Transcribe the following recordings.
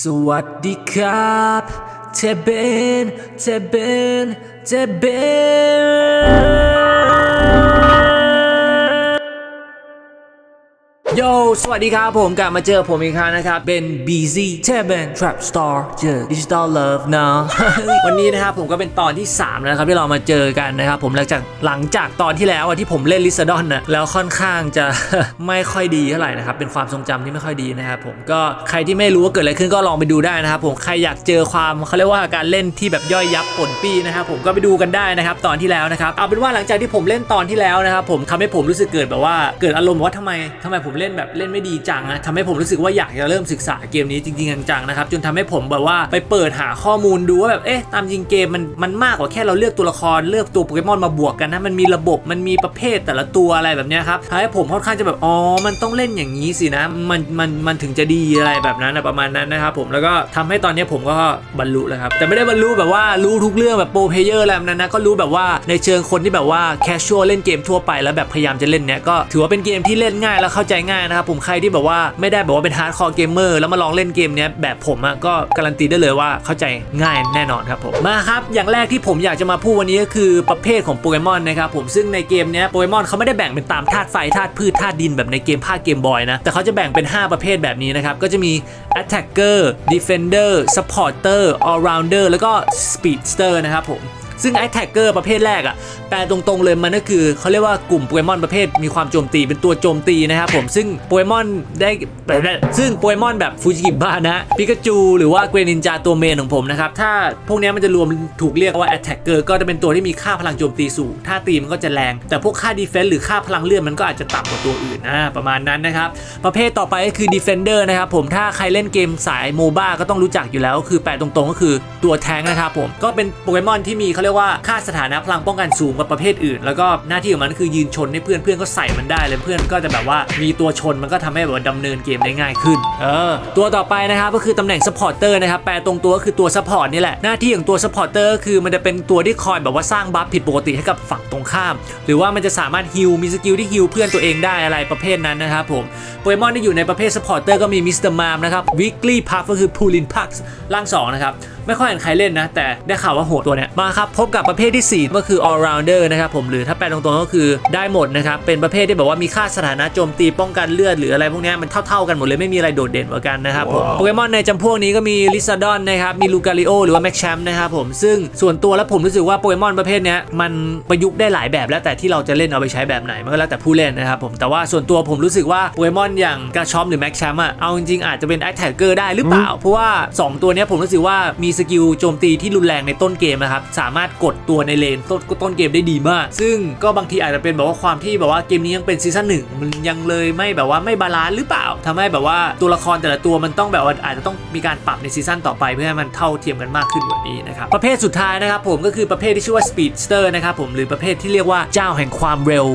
สวัสดีครับเทเบนเทเบนเทเบน โย สวัสดีครับผมกลับมาเจอผมอีกครั้งนะครับ เป็น BZ t e b e n Trap Star เจอ Digital Love นะ วันนี้นะครับผมก็เป็นตอนที่ 3 แล้วครับ ที่เรามาเจอกันนะครับ ผมหลังจากหลังจากตอนที่แล้วที่ผมเล่นลิซาดอนนะแล้วค่อนข้างจะไม่ค่อยดีเท่าไหร่นะครับ เป็นความทรงจำที่ไม่ค่อยดีนะครับผมก็ใครที่ไม่รู้ว่าเกิดอะไรขึ้นก็ลองไปดูได้นะครับผมใครอยากเจอความเขาเรียกว่าการเล่นที่แบบย่อยยับปนปี้นะครับผมก็ไปดูกันได้นะครับตอนที่แล้วนะครับเอาเป็นว่าหลังจากที่ผมเล่นตอนที่แล้วนะครับผมทำให้ผมรู้สึกเกิดแบบว่าเกิดอารมณ์ว่าทำไมทำไมผมเล่นแบบเล่นไม่ดีจังนะทำให้ผมรู้สึกว่าอยากจะเริ่มศึกษาเกมนี้จริงๆจังๆนะครับจนทำให้ผมแบบว่าไปเปิดหาข้อมูลดูว่าแบบเอ๊ะตามจริงเกมมันมันมากกว่าแค่เราเลือกตัวละครเลือกตัวโปเกมอนมาบวกกันนะมันมีระบบมันมีประเภทแต่ละตัวอะไรแบบนี้ครับทำให้ผมค่อนข้างจะแบบอ๋อมันต้องเล่นอย่างนี้สินะมันมันมันถึงจะดีอะไรแบบนั้นนะประมาณนั้นนะครับผมแล้วก็ทำให้ตอนนี้ผมก็บรรลุแล้วครับแต่ไม่ได้บรรลุแบบว่ารู้ทุกเรื่องแบบโปรเพเยอร์อะไรแบบนั้นนะก็รู้แบบว่าในเชิงคนที่แบบว่าแคชชวลเล่นเกมทั่วไปแล้วแบบพยายามจะเล่นเนี้ยก็ถือว่าเป็นเกมที่เล่นง่ายแล้วเข้าใจง่ายนะครับผมใครที่แบบว่าไม่ได้แบบว่าเป็นฮาร์ดคอร์เกมเมอร์แล้วมาลองเล่นเกมนี้แบบผมอะก็การันตีได้เลยว่าเข้าใจง่ายแน่นอนครับผมมาครับอย่างแรกที่ผมอยากจะมาพูดวันนี้ก็คือประเภทของโปเกมอนนะครับผมซึ่งในเกมนี้โปเกมอนเขาไม่ได้แบ่งเป็นตามธาตุไฟธาตุพืชธาตุดินแบบในเกมภาคเกมบอยนะแต่เขาจะแบ่งเป็น 5 ประเภทแบบนี้นะครับก็จะมี attacker defender supporter all rounder แล้วก็ speedster นะครับผม ซึ่ง Attacker ประเภทแรกอะแปลตรงๆเลยมันก็คือเขาเรียกว่ากลุ่มโปเกมอนประเภทมีความโจมตีเป็นตัวโจมตีนะครับผมซึ่งโปเกมอนได้ซึ่งโปเกมอนแบบฟูจิกิบะนะปิกาจูหรือว่าเกรนินจาตัวเมนของผมนะครับถ้าพวกนี้มันจะรวมถูกเรียกว่า Attacker ก็จะเป็นตัวที่มีค่าพลังโจมตีสูงถ้าตีมันก็จะแรง แต่พวกค่า Defense หรือค่าพลังเลือดมันก็อาจจะต่ำกว่าตัวอื่นนะประมาณนั้นนะครับประเภทต่อไปก็คือ Defender นะครับผมถ้าใครเล่นเกมสายโมบ้าก็ต้องรู้จักอยู่แล้ว คือแปลตรงๆ ก็คือตัวแทงนะครับผมก็เป็นโปเกมอนที่มีเขาเรียกว่าค่าสถานะพลังป้องกันสูงกว่าประเภทอื่น แล้วก็หน้าที่ของมันคือยืนชนให้เพื่อนเพื่อนก็ใส่มันได้เลยเพื่อนก็จะแบบว่ามีตัวชนมันก็ทำให้แบบว่าดำเนินเกมได้ง่ายขึ้นเออตัวต่อไปนะครับก็คือตำแหน่ง supporter นะครับแปลตรงตัวก็คือตัว support นี่แหละหน้าที่ของตัว supporter ก็คือมันจะเป็นตัวที่คอยแบบว่าสร้างบัฟผิดปกติให้กับฝั่งตรงข้าม หรือว่ามันจะสามารถฮิลมีสกิลที่ฮิลเพื่อนตัวเองได้อะไรประเภทนั้นนะครับผมโปเกมอนที่อยู่ในประเภท supporter ก็มี Mr. Mime นะครับ Weekly Puff ก็คือ Pulin Puck ร่างสองนะครับไม่ค่อยเห็นใครเล่นนะ แต่ได้ข่าวว่าโหดตัวเนี้ยมาครับพบกับประเภทที่ 4 ก็คือ all rounder นะครับผมหรือถ้าแปลตรงๆก็คือได้หมดนะครับเป็นประเภทที่แบบว่ามีค่าสถานะโจมตีป้องกันเลือดหรืออะไรพวกเนี้ยมันเท่าๆกันหมดเลยไม่มีอะไรโดดเด่นกว่ากันนะครับผมโปเกมอนในจำพวกนี้ก็มีลิซาดอนนะครับมีลูกาลิโอหรือว่าแม็กแชมนะครับผมซึ่งส่วนตัวแล้วผมรู้สึกว่าโปเกมอนประเภทเนี้ยมันประยุกต์ได้หลายแบบแล้วแต่ที่เราจะเล่นเอาไปใช้แบบไหนมันก็แล้วแต่ผู้เล่นนะครับผมแต่ว่าส่วนตัวผมรู้สึกว่าโปเกมอนอย่างกระชอมหรือแม็กแชมอะเอาจริงๆอาจจะเป็นแอคแท็กเกอร์ได้หรือเปล่าเพราะว่าสองตัวเนี้ยผมรู้สึกว่ามีสกิลโจมตีที่รุนแรงในต้นเกมนะครับสามารถกดตัวในเลนต้นต้นเกมได้ดีมาก ซึ่งก็บางทีอาจจะเป็นแบบว่าความที่แบบว่าเกมนี้ยังเป็นซีซั่นหนึ่งมันยังเลยไม่แบบว่าไม่บาลานซ์หรือเปล่าทำให้แบบว่าตัวละครแต่ละตัวมันต้องแบบว่าอาจจะต้องมีการปรับในซีซั่นต่อไปเพื่อให้มันเท่าเทียมกันมากขึ้นกว่านี้นะครับประเภทสุดท้ายนะครับผมก็คือประเภทที่ชื่อว่า Speedster นะครับผมหรือประเภทที่เรียกว่าเจ้าแห่งความเร็ว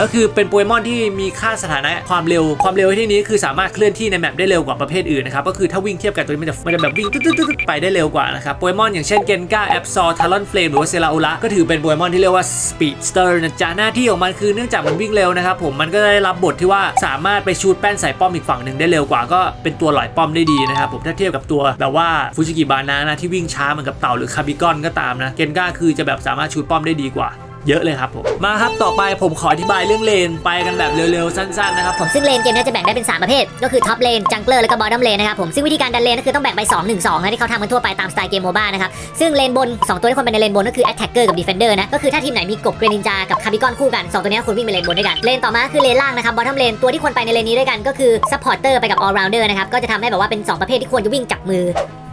ก็คือเป็นโปเกมอนที่มีค่าสถานะความเร็วความเร็วที่นี้คือสามารถเคลื่อนที่ในแมปได้เร็วกว่าประเภทอื่นนะครับก็คือถ้าวิ่งเทียบกับตัวนี้มันจะมันจะแบบวิ่งตึ๊ดๆๆไปได้เร็วกว่านะครับโปเกมอนอย่างเช่นเกนกาแอปซอร์ทารอนเฟลมหรือว่าเซราอุระก็ถือเป็นโปเกมอนที่เรียกว่าสปีดสเตอร์นะจ๊ะหน้าที่ของมันคือเนื่องจากมันวิ่งเร็วนะครับผมมันก็ได้รับบทที่ว่าสามารถไปชูดแป้นใส่ป้อมอีกฝั่งหนึ่งได้เร็วกว่าก็เป็นตัวหลอยป้อมได้ดีนะครับผมถ้าเทียบกับตัวแบบว่าฟูจิกิบานะนะที่วิ่งช้าเหมือนกับเต่าหรือคาบิกอนก็ตามนะเกนกาคือจะแบบสามารถชูดป้อมได้ดีกว่า เยอะเลยครับผม มาครับต่อไปผมขออธิบายเรื่องเลนไปกันแบบเร็วๆ สั้นๆนะครับผมซึ่งเลนเกมนี้จะแบ่งได้เป็น 3 ประเภท ก็คือท็อปเลนจังเกอร์แล้วก็บอ t ดอมเลนนะครับผมซึ่งวิธีการดันเลนก็คือต้องแบ่งไป 2 1 2นะที่เขาทำกันทั่วไปตามสไตล์เกมโมบ้านะครับซึ่งเลนบน 2 ตัวที่คนเป็นในเลนบนก็คือ Attacker กับ Defender นะก็คือถ้าทีมไหนมีกบเกรนินจากับคาบิกอนคู่กัน2ตัวนี้คุณวิ่งไปเลนบนด้วยกันเลนต่อมาคือเลนล่างนะครับบอ t ดอมเลนตัวที่ควรไปในเลนนี้ด้วยกันก็คือ Supporter ไปกับ All Rounder นะครับก็จะทำให้แบบว่าเป็น 2 ประเภทที่ควรจะวิ่งจับมือ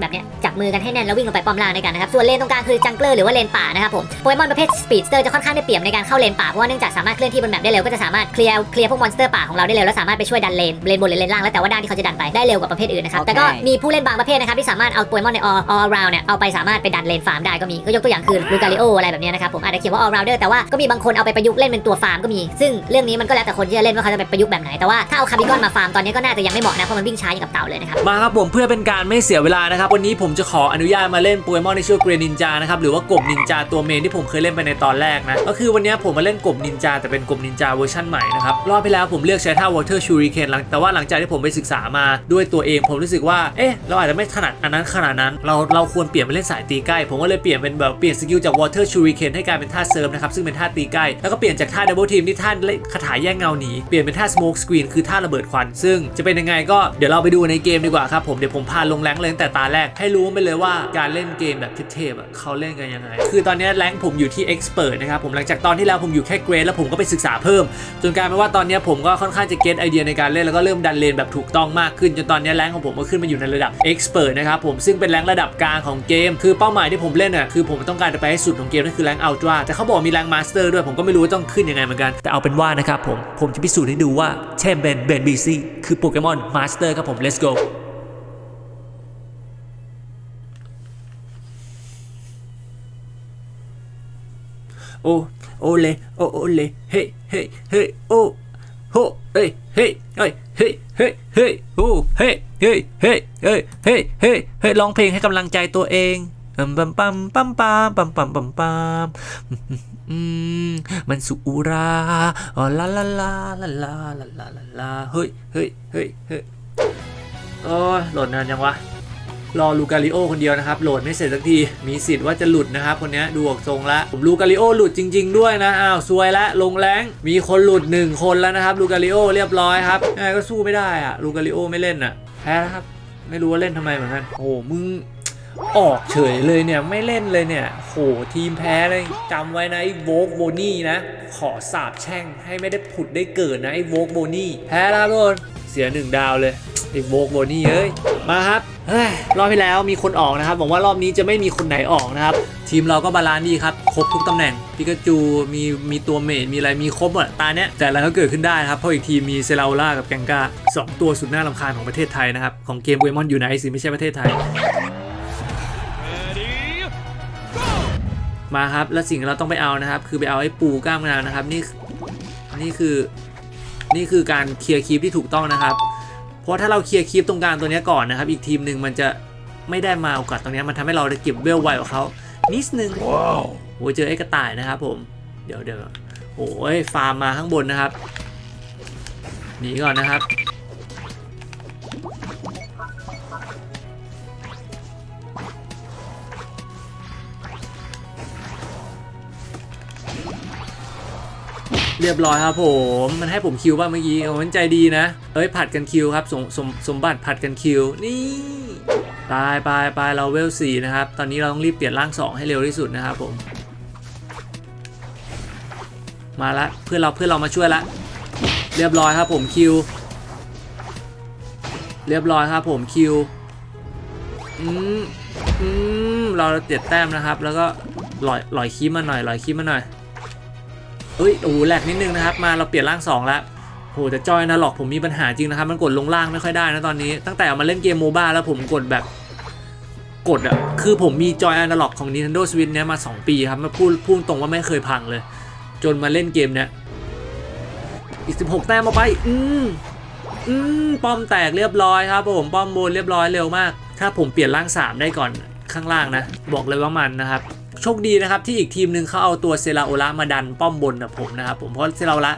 แบบเนี้ยจับมือกันให้แน่นแล้ววิ่งลงไปป้อมล่างด้วยกันนะครับส่วนเลนตรงกลางคือจังเกอร์หรือว่าเลนป่านะครับผมโปเกมอนประเภทสปีดสเตอร์จะค่อนข้างได้เปรียบในการเข้าเลนป่าเพราะว่าเนื่องจากสามารถเคลื่อนที่บนแมปได้เร็วก็จะสามารถเคลียร์เคลียร์พวกมอนสเตอร์ป่าของเราได้เร็วแล้วสามารถไปช่วยดันเลนเลนบนหรือเลนล่างแล้วแต่ว่าด้านที่เขาจะดันไปได้เร็วกว่าประเภทอื่นนะครับแต่ก็มีผู้เล่นบางประเภทนะครับที่สามารถเอาโปเกมอนใน all all round เนี่ยเอาไปสามารถไปดันเลนฟาร์มได้ก็มีก็ยกตัวอย่างคือลูกาลิโออะไรแบบเนี้ยนะครับผมอาจจะเขียนว่า all rounder แต่ว่าก็มีบางคนเอาไปประยุกต์เล่นเป็นตัวฟาร์มก็มี ซึ่งเรื่องนี้มันก็แล้วแต่คนที่จะเล่นว่าเขาจะไปประยุกต์แบบไหนแต่ว่าถ้าเอาคาบิกอนมาฟาร์มตอนนี้ก็น่าจะยังไม่เหมาะนะเพราะมันวิ่งช้าอย่างกับเต่าเลยนะครับมาครับผมเพื่อเป็นการไม่เสียเวลานะครับวันนี้ผมจะขออนุญาตมาเล่นโปเกมอนที่ชื่อเกรนินจานะครับหรือว่ากบนินจาตัวเมนที่ผมเคยเล่นไปในตอนแรกนะก็คือวันนี้ผมมาเล่นกบนินจาแต่เป็นกบนินจาเวอร์ชันใหม่นะครับรอบที่แล้วผมเลือกใช้ท่า Water Shuriken หลังแต่ว่าหลังจากที่ผมไปศึกษามาด้วยตัวเอง ผมรู้สึกว่าเอ๊ะเราอาจจะไม่ถนัดอันนั้นขนาดนั้นเราเราควรเปลี่ยนไปเล่นสายตีใกล้ ผมก็เลยเปลี่ยนเป็นแบบเปลี่ยนสกิลจาก Water Shuriken ให้กลายเป็นท่าเซิร์ฟนะครับซึ่งเป็นท่าตีใกล้แล้วก็เปลี่ยนจากท่า Double Team ที่ท่าเล่นคาถาแย่งเงาหนีเปลี่ยนเป็นท่า Smoke Screen คือท่าระเบิดควันซึ่งจะเป็นยังไงก็เดี๋ยวเราไปดูในเกมดีกว่าครับผมเดี๋ยวผมพาลงแรงเลยตั้งแต่ตาแรกให้รู้ไปเลยว่าการเล่นเกมแบบเทพๆอะเขาเล่นกันยังไง คือตอนนี้แรงผมอยู่ที่ Expert นะครับผมหลังจากตอนที่แล้วผมอยู่แค่เกรดแล้วผมก็ไปศึกษาเพิ่ม จนกลายเป็นว่าตอนนี้ผมก็ค่อนข้างจะเก็ตไอเดียในการเล่นแล้วก็เริ่มดันเลนแบบถูกต้องมากขึ้นจนตอนนี้แรงของผมก็ขึ้นมาอยู่ในระดับ Expert นะครับผมซึ่งเป็นแรงระดับกลางของเกม คือเป้าหมายที่ผมเล่นน่ะคือผมต้องการจะไปให้สุดของเกมนั่นคือแรงค์ Ultra แต่เขาบอกมีแรงค์ Master ด้วยผมก็ไม่รู้ว่าต้องขึ้นยังไงเหมือนกันแต่เอาเป็นว่านะครับผมผมจะพิสูจน์ให้ดูว่าแชมเบนเบนบีซีคือโปเกมอนมาสเตอร์ครับผม let's go โอโอเลโอโอเลเฮ้เฮ้เฮ้โอโฮเฮ้เฮ้เฮ้เฮ้เฮ้เฮ้โอเฮ้เฮ้เฮ้เฮ้เฮ้เฮ้เฮ้ร้องเพลงให้กำลังใจตัวเองปัมปัมปัมปัมปัมปัมปัมปัมปัมมันสุราอ๋อลาลาลาลาลาลาลาลาลาเฮ้ยเฮ้ยเฮ้ยเฮ้ยโอ้ยโหลดนานยังวะ รอลูกาลิโอคนเดียวนะครับโหลดไม่เสร็จสักที มีสิทธิ์ว่าจะหลุดนะครับคนนี้ดูออกทรงละผมลูกาลิโอหลุดจริง ๆ ด้วยนะอ้าวซวยละลงแรงมีคนหลุด 1 คนแล้วนะครับลูกาลิโอเรียบร้อยครับยังไงก็สู้ไม่ได้อะลูกาลิโอไม่เล่นอะแพ้แล้วครับไม่รู้ว่าเล่นทำไมเหมือนกันโอ้มึงออกเฉยเลยเนี่ยไม่เล่นเลยเนี่ยโหทีมแพ้เลยจำไว้นะไอ้โวกโบนี่นะ ขอสาบแช่งให้ไม่ได้ผุดได้เกิดนะไอ้โวกโบนี่แพ้แล้วทุกคนเสียหนึ่งดาวเลย ไอ้โวกโบนี่เอ้ยมาครับเฮ้ยรอบที่แล้วมีคนออกนะครับหวังว่ารอบนี้จะไม่มีคนไหนออกนะครับ ทีมเราก็บาลานซ์ดีครับ ครบทุกตำแหน่งปิกาจูมีมีตัวเมดมีอะไรมีครบหมดตาเนี้ยแต่อะไรก็เกิดขึ้นได้ครับ เพราะอีกทีมมีเซราล่ากับแกงกาสองตัวสุดน่ารำคาญของประเทศไทยนะครับ ของเกมเวมอนยูไนสิไม่ใช่ประเทศไทย มาครับแล้วสิ่งที่เราต้องไปเอานะครับ คือไปเอาไอ้ปูกล้ามกรามนะครับนี่นี่คือนี่คือการเคลียร์คีปที่ถูกต้องนะครับ เพราะถ้าเราเคลียร์คีปตรงกลางตัวเนี้ยก่อนนะครับ อีกทีมหนึ่งมันจะไม่ได้มาโอกาสตรงเนี้ยมันทำให้เราได้เก็บเวลไวกว่าเขานิดนึงว้าวโอ้ยเจอไอ้กระต่ายนะครับผมเดี๋ยวเดี๋ยวโอ้ยฟาร์มมาข้างบนนะครับหนีก่อนนะครับ เรียบร้อยครับผม มันให้ผมคิวป่ะเมื่อกี้โอ้มันใจดีนะ เอ้ยผัดกันคิวครับสมสมสมบัติผัดกันคิว นี่ไปไปไปเราเวลสี่นะครับ ตอนนี้เราต้องรีบเปลี่ยนร่าง2ให้เร็วที่สุดนะครับผม มาละเพื่อนเราเพื่อนเรามาช่วยละ เรียบร้อยครับผมคิว เรียบร้อยครับผมคิว อืมอืมเราเจ็ดแต้มนะครับ แล้วก็ลอยลอยคีบมาหน่อยลอยคีบมาหน่อย เอ้ยโอ้โหแหลกนิดนึงนะครับมาเราเปลี่ยนร่าง2แล้วโหแต่จอยนะหลอกผมมีปัญหาจริงนะครับ มันกดลงล่างไม่ค่อยได้นะตอนนี้ตั้งแต่เอามาเล่นเกมโมบ้าแล้วผมกดแบบกดอะคือผมมีจอยอนาล็อกของ Nintendo Switch เนี้ยมา 2 ปีครับมาพูดพูดตรงว่าไม่เคยพังเลย จนมาเล่นเกมเนี้ยอีก 16 แต้มมาไป อืมอืมป้อมแตกเรียบร้อยครับผมป้อมบนเรียบร้อยเร็วมาก ถ้าผมเปลี่ยนร่าง 3 ได้ก่อนข้างล่างนะ บอกเลยว่ามันนะครับ โชคดีนะครับที่อีกทีมหนึ่งเขาเอาตัวเซราโอระมาดันป้อมบนนะผมนะครับผมเพราะเซราโอระ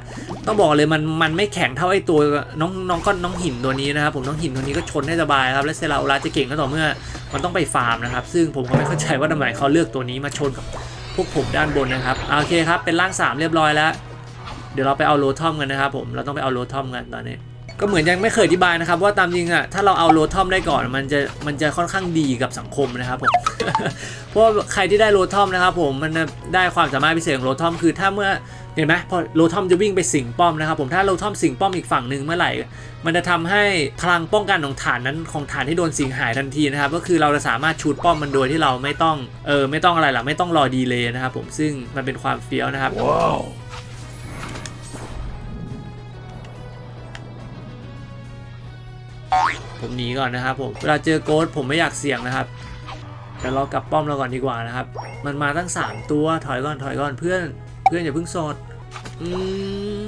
ต้องบอกเลยมันมันไม่แข็งเท่าไอ้ตัวน้องน้องก้อนน้องหินตัวนี้นะครับผมน้องหินตัวนี้ก็ชนให้สบายครับและเซราโอระจะเก่งก็ต่อเมื่อมันต้องไปฟาร์มนะครับซึ่งผมก็ไม่เข้าใจว่าทำไมเขาเลือกตัวนี้มาชนกับพวกผมด้านบนนะครับโอเคครับเป็นร่าง 3 เรียบร้อยแล้ว เดี๋ยวเราไปเอาโรทอมกันนะครับผมเราต้องไปเอาโรทอมกันตอนนี้ ก็เหมือนยังไม่เคยอธิบายนะครับ ว่าตามจริงอะถ้าเราเอาโรทอมได้ก่อนมันจะมันจะค่อนข้างดีกับสังคมนะครับผมเพราะใครที่ได้โรทอมนะครับผมมันได้ความสามารถพิเศษของโรทอมคือถ้าเมื่อเห็นไหมพอโรทอมจะวิ่งไปสิงป้อมนะครับผมถ้าโรทอมสิงป้อมอีกฝั่งหนึ่งเมื่อไหร่ มันจะทำให้พลังป้องกันของฐานนั้นของฐานที่โดนสิงหายทันทีนะครับก็คือเราจะสามารถชูดป้อมมันโดยที่เราไม่ต้องเออไม่ต้องอะไรหรอกไม่ต้องรอดีเลยนะครับผมซึ่งมันเป็นความเฟี้ยวนะครับ ผมหนีก่อนนะครับผมเวลาเจอโกดผมไม่อยากเสี่ยงนะครับเดี๋ยวเรากลับป้อมเราก่อนดีกว่านะครับ มันมาตั้ง 3 ตัวถอยก่อนถอยก่อนเพื่อน เพื่อนอย่าเพิ่งสดอื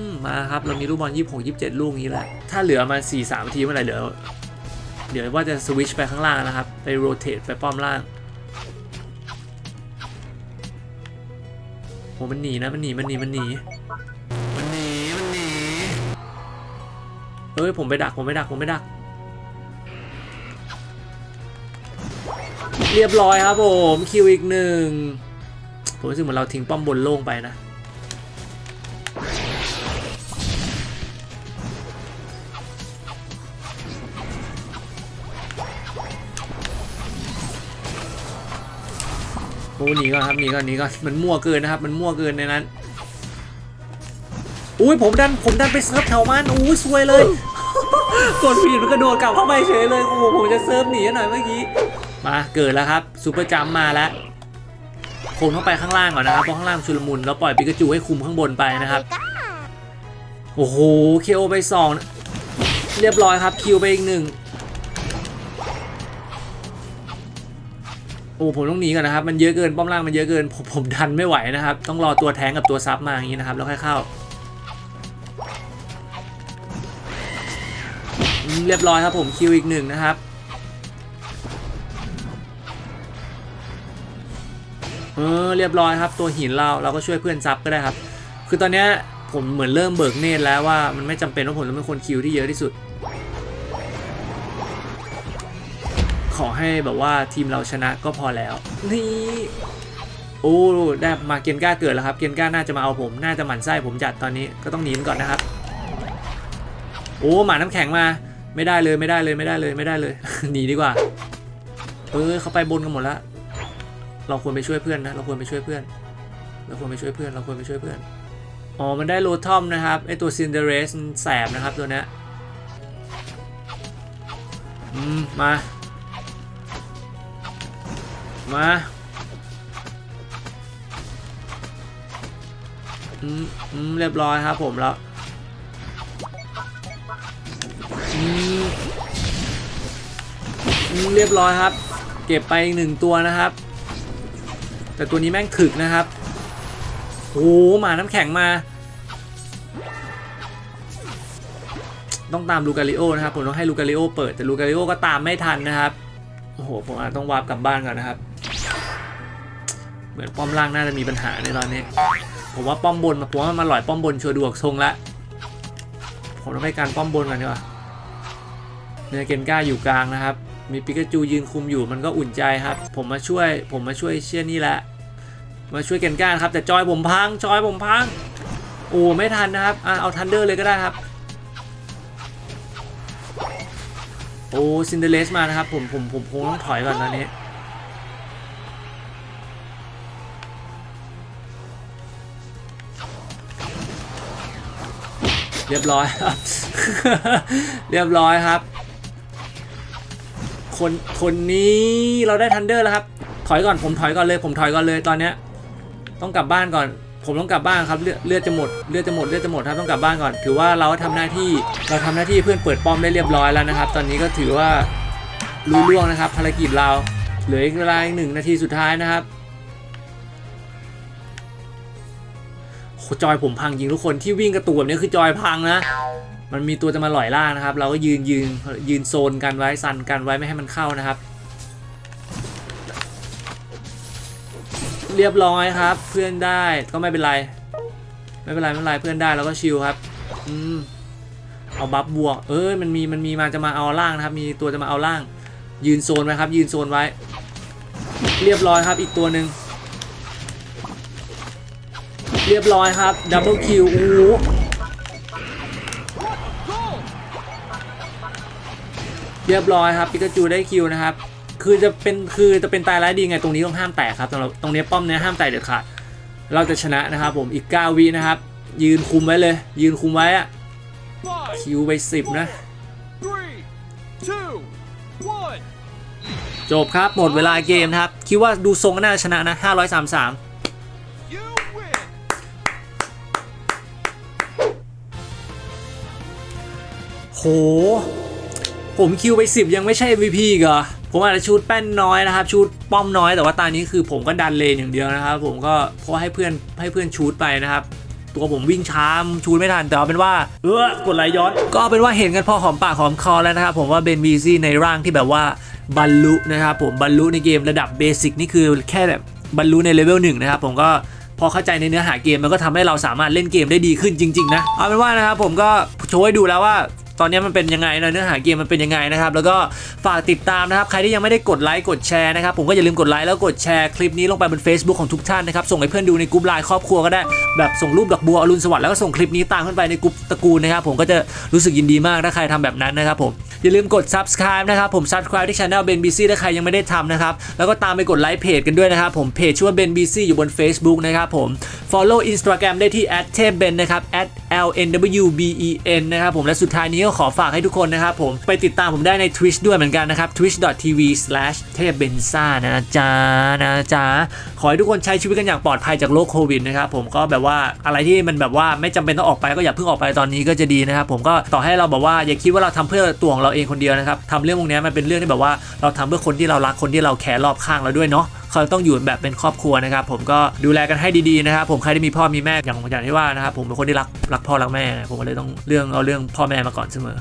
มมาครับเรามีลูกบอล26 27ลูกนี้แหละถ้าเหลือมา4 3ทีเมื่อไหร่เดี๋ยวเดี๋ยวว่าจะสวิชไปข้างล่างนะครับ ไปโรเตทไปป้อมล่างโอ้มันหนีนะมันหนีมันหนีมันหนีมันหนีมันหนีเอ้ยผมไปดักผมไปดักผมไปดัก เรียบร้อยครับผมคิวอีกหนึ่งผมรู้สึกเหมือนเราทิ้งป้อมบนโล่งไปนะ โอ้หนีก่อนครับหนีก่อนหนีก่อนมันมั่วเกินนะครับ มันมั่วเกินในนั้นอุ้ยผมดันผมดันไปเซิร์ฟแถวมันอุ้ยซวยเลยกดผิดมันกระโดดกลับเข้าไปเฉยเลยโอ้โหผมจะเซิร์ฟหนีหน่อยเมื่อกี้ มาเกิดแล้วครับซูเปอร์จัมมาแล้วคงต้องไปข้างล่างก่อนนะครับเพราะข้างล่างชุลมุนแล้วปล่อยปิกาจูให้คุมข้างบนไปนะครับโอ้โหเคโอไปสองเรียบร้อยครับคิวไปอีกหนึ่งโอ้ผมต้องหนีก่อนนะครับ มันเยอะเกินป้อมล่างมันเยอะเกินผมผมดันไม่ไหวนะครับ ต้องรอตัวแทงกับตัวซับมาอย่างนี้นะครับแล้วค่อยเข้า เรียบร้อยครับผมคิวอีกหนึ่งนะครับ เออเรียบร้อยครับ ตัวหินเราเราก็ช่วยเพื่อนซับก็ได้ครับ คือตอนนี้ผมเหมือนเริ่มเบิกเนตรแล้วว่ามันไม่จำเป็นว่าผมต้องเป็นคนคิวที่เยอะที่สุด ขอให้แบบว่าทีมเราชนะก็พอแล้วนี่โอ้ได้มาเกียนก้าเกิดแล้วครับเกียนก้าน่าจะมาเอาผมน่าจะหมั่นไส้ผมจัดตอนนี้ก็ต้องหนีมันก่อนนะครับ โอ้หมาน้ำแข็งมาไม่ได้เลยไม่ได้เลยไม่ได้เลยไม่ได้เลยหนีดีกว่าเออเขาไปบนกันหมดแล้ว เราควรไปช่วยเพื่อนนะ เราควรไปช่วยเพื่อน เราควรไปช่วยเพื่อน เราควรไปช่วยเพื่อน อ๋อ มันได้โรทอมนะครับ ไอตัวซินเดเรสแสบนะครับตัวนี้อืม มา มาอืมอืม เรียบร้อยครับผมแล้วอืมอืมเรียบร้อยครับ เก็บไปอีกหนึ่งตัวนะครับ แต่ตัวนี้แม่งถึกนะครับโอ้หมาน้ำแข็งมา ต้องตามลูกาลิโอนะครับ ผมต้องให้ลูกาลิโอเปิด แต่ลูกาลิโอก็ตามไม่ทันนะครับ โอ้โห ผมอาจต้องวาร์ปกลับบ้านก่อนนะครับ เหมือนป้อมล่างน่าจะมีปัญหาในตอนนี้ ผมว่าป้อมบนมาผมว่ามันหลอยป้อมบนชัวร์ดวกทรงละ ผมต้องไปการป้อมบนก่อนดีกว่าเนเกนก้าอยู่กลางนะครับ มีปิกาจูยืนคุมอยู่มันก็อุ่นใจครับ ผมมาช่วย ผมมาช่วยเชี่ยนี่แหละ มาช่วยเกนก้านครับ แต่จอยผมพัง จอยผมพัง โอ้ไม่ทันนะครับอะเอาทันเดอร์เลยก็ได้ครับ โอ้ซินเดเลสมานะครับ ผมผมผมคงต้องถอยก่อนตอนนี้เรียบร้อยครับ เรียบร้อยครับ คนคนนี้เราได้ทันเดอร์แล้วครับ ถอยก่อนผมถอยก่อนเลยผมถอยก่อนเลยตอนเนี้ยต้องกลับบ้านก่อน ผมต้องกลับบ้านครับเลือดเลือดจะหมดเลือดจะหมดเลือดจะหมดครับต้องกลับบ้านก่อน ถือว่าเราทำหน้าที่เราทำหน้าที่เพื่อนเปิดป้อมได้เรียบร้อยแล้วนะครับ ตอนนี้ก็ถือว่ารู้ล่วงนะครับ ภารกิจเราเหลืออีกเวลาอีกหนึ่งนาทีสุดท้ายนะครับจอยผมพังจริงทุกคนที่วิ่งกระตุกแบบนี้คือจอยพังนะ มันมีตัวจะมาหล่อยล่างนะครับ เราก็ยืนยืนยืนโซนกันไว้ซันกันไว้ไม่ให้มันเข้านะครับ เรียบร้อยครับ เพื่อนได้ก็ไม่เป็นไร ไม่เป็นไรไม่เป็นไรเพื่อนได้แล้วก็ชิลครับอืมเอาบัฟบวก เอ้ยมันมีมันมีมาจะมาเอาล่างนะครับ มีตัวจะมาเอาล่าง ยืนโซนไว้ครับ ยืนโซนไว้ เรียบร้อยครับอีกตัวหนึ่งเรียบร้อยครับดับเบิลคิวโอ้ เรียบร้อยครับปิกาจูได้คิวนะครับ คือจะเป็นคือจะเป็นตายร้ายดีไงตรงนี้ต้องห้ามแตกครับสำหรับตรงนี้ป้อมเนี้ยห้ามแตกเด็ดขาดเราจะชนะนะครับผมอีก 9วินะครับ ยืนคุมไว้เลย ยืนคุมไว้อะคิวไป 10 นะ จบครับหมดเวลาเกมนะครับ คิดว่าดูทรงก็น่าจะชนะนะ 533โห ผมคิวไป 10 ยังไม่ใช่ MVP กเหรอผมอาจจะชูดแป้นน้อยนะครับชูดป้อมน้อยแต่ว่าตอนนี้คือผมก็ดันเลนอย่างเดียวนะครับ ผมก็เพราะให้เพื่อนให้เพื่อนชูดไปนะครับตัวผมวิ่งช้าชูนไม่ทันแต่เอาเป็นว่าเออกดไหลย้อน ก็เอาเป็นว่าเห็นกันพอหอมปากหอมคอแล้วนะครับ ผมว่าเบนบีซี่ในร่างที่แบบว่าบรรลุนะครับผมบรรลุในเกมระดับเบสิกนี่คือแค่แบบบรรลุในเลเวลหนึ่งนะครับผมก็พอเข้าใจในเนื้อหาเกมมันก็ทำให้เราสามารถเล่นเกมได้ดีขึ้นจริง ๆ นะ เอาเป็นว่านะครับผมก็โชว์ให้ดูแล้วว่า ตอนนี้มันเป็นยังไงนะเนื้อหาเกมมันเป็นยังไงนะครับ แล้วก็ฝากติดตามนะครับ ใครที่ยังไม่ได้กดไลค์กดแชร์นะครับ ผมก็อย่าลืมกดไลค์แล้วกดแชร์คลิปนี้ลงไปบน Facebook ของทุกท่านนะครับ ส่งให้เพื่อนดูในกลุ่มไลน์ครอบครัวก็ได้ แบบส่งรูปดอกบัวอรุณสวัสดิ์แล้วก็ส่งคลิปนี้ตามขึ้นไปในกลุ่มตระกูลนะครับ ผมก็จะรู้สึกยินดีมากถ้าใครทำแบบนั้นนะครับผมอย่าลืมกด subscribe นะครับผม subscribe ที่ channel Ben BC ถ้าใครยังไม่ได้ทำนะครับแล้วก็ตามไปกดไลค์เพจกันด้วยนะครับผมเพจชื่อว่า Ben BC อยู่บน Facebook นะครับผม follow Instagram ได้ที่ @teben นะครับ @lnwben นะครับผมและสุดท้ายนี้ก็ขอฝากให้ทุกคนนะครับผมไปติดตามผมได้ใน Twitch ด้วยเหมือนกันนะครับ twitch.tv/tebbensa นะจ๊ะนะจ๊ะขอให้ทุกคนใช้ชีวิตกันอย่างปลอดภัยจากโรคโควิดนะครับผมก็แบบว่าอะไรที่มันแบบว่าไม่จำเป็นต้องออกไปก็อย่าเพิ่งออกไปตอนนี้ก็จะดีนะครับผมก็ต่อให้เราแบบว่าอย่าคิดว่าเราทำเพื่อตัวของเราเองคนเดียวนะครับทำเรื่องพวกนี้มันเป็นเรื่องที่แบบว่าเราทำเพื่อคนที่เรารักคนที่เราแคร์รอบข้างเราด้วยเนาะ เขาต้องอยู่แบบเป็นครอบครัวนะครับ ผมก็ดูแลกันให้ดีๆนะครับผมใครที่มีพ่อมีแม่อย่างอย่างที่ว่านะครับผมเป็นคนที่รักรักพ่อรักแม่ ผมก็เลยต้องเรื่องเอาเรื่องพ่อแม่มาก่อนเสมอ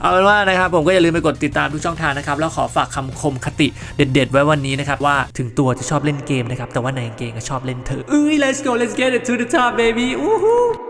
เอาเป็นว่านะครับผมก็อย่าลืมไปกดติดตามทุกช่องทางนะครับแล้วขอฝากคำคมคติเด็ด ๆ ไว้วันนี้นะครับว่าถึงตัวจะชอบเล่นเกมนะครับแต่ว่าในเกมก็ชอบเล่นเธอเอ้ย let's go let's get it to the top baby อู้หู